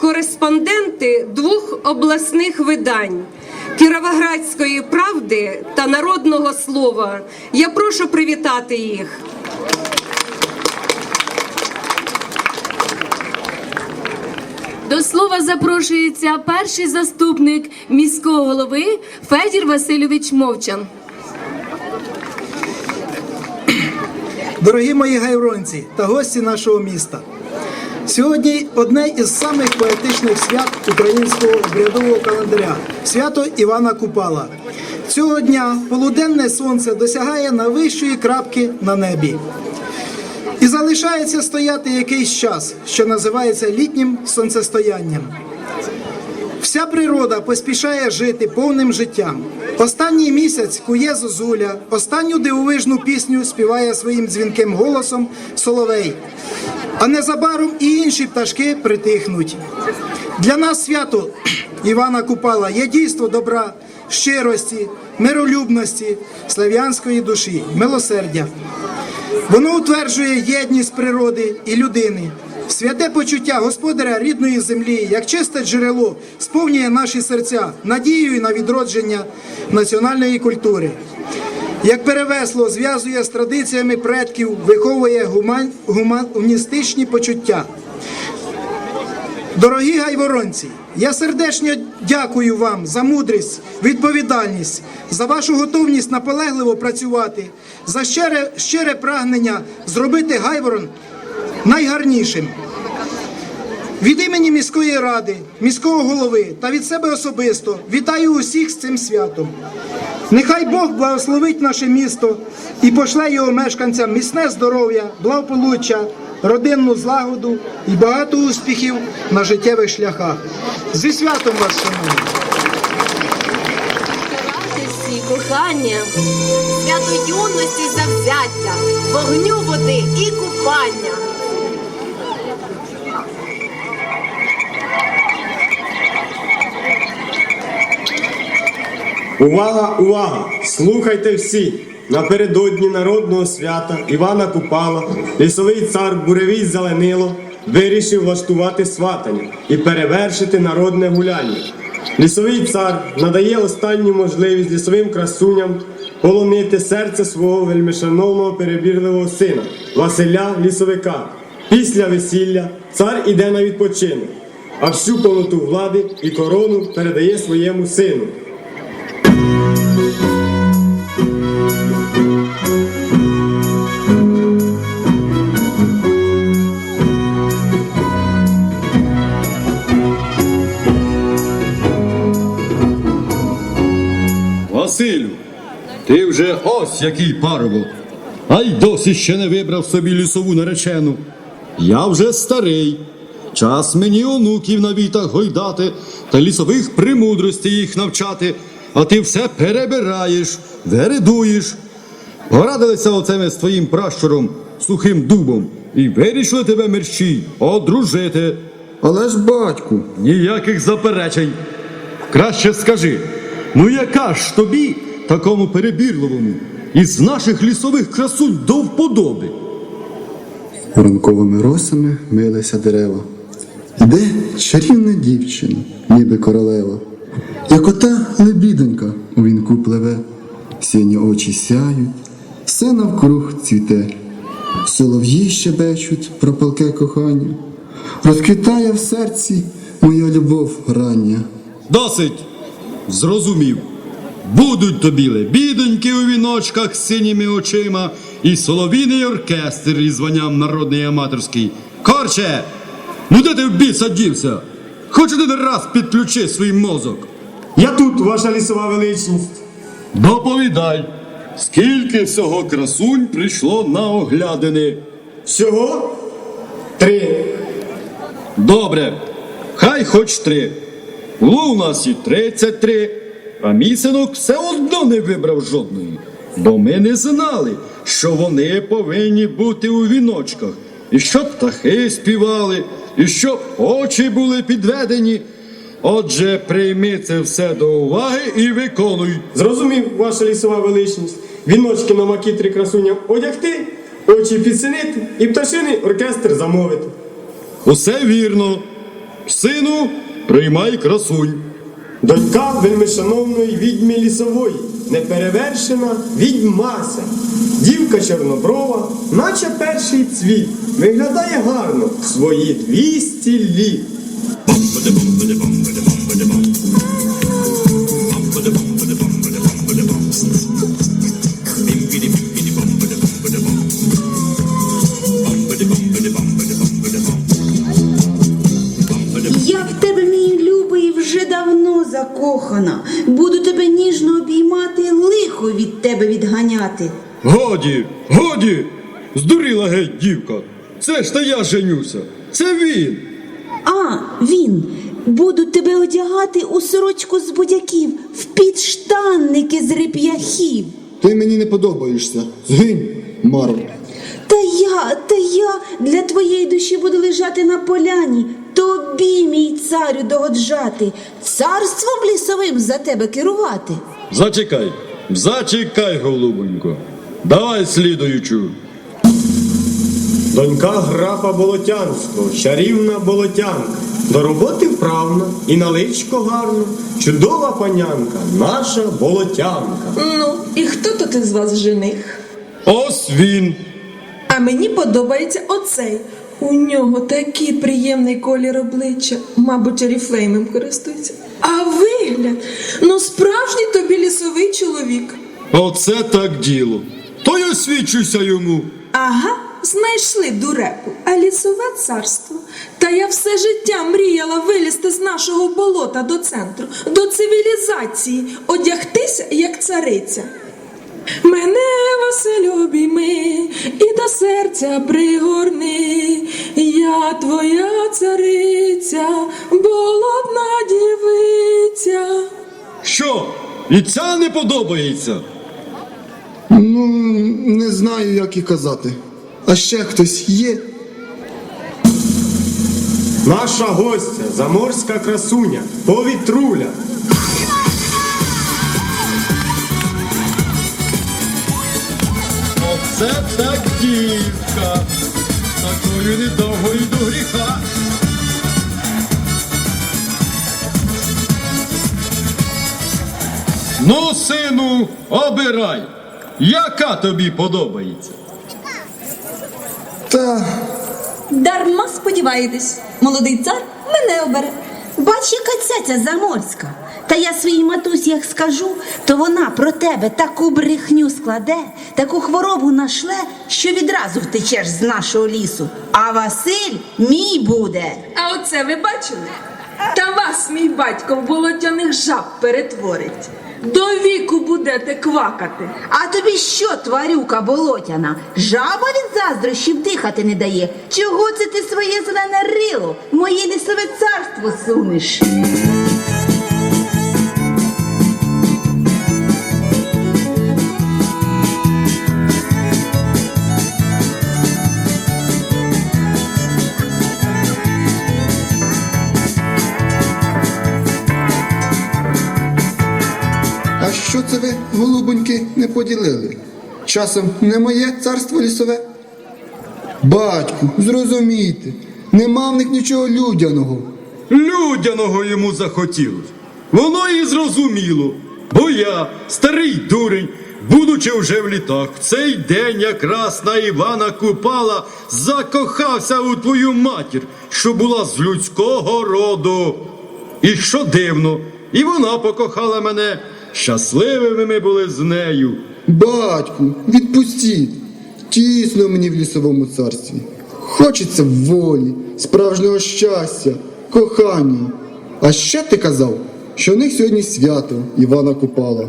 кореспонденти двох обласних видань Кіровоградської правди та народного слова. Я прошу привітати їх. До слова запрошується перший заступник міського голови Федір Васильович Мовчан. Дорогі мої гайронці та гості нашого міста. Сьогодні одне із самих поетичних свят українського обрядового календаря свято Івана Купала. Цього дня полуденне сонце досягає найвищої крапки на небі. І залишається стояти якийсь час, що називається літнім сонцестоянням. Вся природа поспішає жити повним життям. Останній місяць кує зозуля, останню дивовижну пісню співає своїм дзвінким голосом соловей. А незабаром і інші пташки притихнуть. Для нас свято Івана Купала є дійство добра, щирості, миролюбності, слав'янської душі, милосердя. Воно утверджує єдність природи і людини. Святе почуття господаря рідної землі, як чисте джерело, сповнює наші серця надією на відродження національної культури. Як перевесло зв'язує з традиціями предків, виховує гуман... гуманістичні почуття. Дорогі гайворонці, я сердечно дякую вам за мудрість, відповідальність, за вашу готовність наполегливо працювати, за щире, щире прагнення зробити гайворон найгарнішим. Від імені міської ради, міського голови та від себе особисто вітаю усіх з цим святом. Нехай Бог благословить наше місто і пошле його мешканцям міцне здоров'я, благополуччя, родинну злагоду і багато успіхів на життєвих шляхах. Зі святом вас, шановні! Кохання. свято юності завзяття, вогню води і купання. Увага, увага! Слухайте всі! Напередодні народного свята Івана Купала, лісовий цар Буревій Зеленило вирішив влаштувати сватання і перевершити народне гуляння. Лісовий цар надає останню можливість лісовим красуням полонити серце свого вельмишановного перебірливого сина Василя Лісовика. Після весілля цар іде на відпочинок, а всю повноту влади і корону передає своєму сину. Ти вже ось який парубок, а й досі ще не вибрав собі лісову наречену. Я вже старий. Час мені онуків на вітах гойдати та лісових премудростей їх навчати, а ти все перебираєш, вередуєш. Порадилися оцеме з твоїм пращуром, сухим дубом, і вирішили тебе мерщій одружити. Але ж батьку, Ніяких заперечень. Краще скажи, ну яка ж тобі, такому перебірливому, із наших лісових красунь до вподоби? ранковими росами милися дерева. Іде чарівна дівчина, ніби королева, як ота лебідонька у вінку пливе, сині очі сяють, все навкруг цвіте, солов'ї щебечуть про палке кохання, розквітає в серці моя любов рання. Досить! Зрозумів. Будуть тобі лебідоньки у віночках з синіми очима і соловійний оркестр із званням народний і аматорський. Корче! Ну де ти в біса дівся? Хоч один раз підключи свій мозок. Я тут, ваша лісова величність. Доповідай, скільки всього красунь прийшло на оглядини. Всього три. Добре, хай хоч три. Було у нас і 33, а місинок все одно не вибрав жодної. Бо ми не знали, що вони повинні бути у віночках, і щоб птахи співали, і щоб очі були підведені. Отже, прийми це все до уваги і виконуй. Зрозумів, ваша лісова величність. Віночки на макітрі красуням одягти, очі підсинити і пташиний оркестр замовити. Усе вірно. Сину, приймай красунь. Донька вельмишановної відьми лісової, неперевершена відьмася. Дівка чорноброва, наче перший цвіт, виглядає гарно свої 200 літ. Закохана. Буду тебе ніжно обіймати, лихо від тебе відганяти. Годі, годі! Здуріла геть дівка. Це ж та я женюся. Це він. А, він. Буду тебе одягати у сорочку з будяків, в підштанники з реп'яхів. Ти мені не подобаєшся. Згинь, Маро. Та я, та я для твоєї душі буду лежати на поляні, тобі, мій царю, догоджати, царством лісовим за тебе керувати. Зачекай, зачекай, голубонько. Давай слідуючу. Донька графа Болотянського, чарівна болотянка, до роботи вправна і на личко гарно, чудова панянка, наша болотянка. Ну, і хто тут із вас жених? Ось він. А мені подобається оцей. У нього такий приємний колір обличчя, мабуть, оріфлеймом користується. А вигляд, ну справжній тобі лісовий чоловік. Оце так діло. То я свідчуся йому. Ага, знайшли дурепу, а лісове царство. Та я все життя мріяла вилізти з нашого болота до центру, до цивілізації, одягтися як цариця. Мене Василь обійми і до серця пригорни, я твоя цариця, болотна дівиця. Що? І ця не подобається. Ну, не знаю, як і казати. А ще хтось є. Наша гостя, заморська красуня, повітруля. Оце так дівка. Такою недовго й до гріха. Ну, сину, обирай. Яка тобі подобається? Та Дарма сподіваєтесь, молодий цар мене обере. Бач, яка цяця заморська. Та я своїй матусі як скажу, то вона про тебе таку брехню складе, таку хворобу нашле, що відразу втечеш з нашого лісу. А Василь мій буде. А оце ви бачили? Та вас, мій батько, в болотяних жаб перетворить. До віку будете квакати. А тобі що, тварюка болотяна? Жаба від заздрощів дихати не дає. Чого це ти своє зелене рило? в Моє лісове царство сунеш. Що це ви, голубоньки, не поділили? Часом не моє царство лісове? Батьку, зрозумійте, нема в них нічого людяного. Людяного йому захотілось. Воно і зрозуміло. Бо я, старий дурень, будучи вже в літах, в цей день якраз на Івана Купала закохався у твою матір, що була з людського роду. І що дивно, і вона покохала мене. Щасливими ми були з нею. Батьку, відпустіть. Тісно мені в лісовому царстві. Хочеться волі, справжнього щастя, кохання. А ще ти казав, що у них сьогодні свято Івана Купала.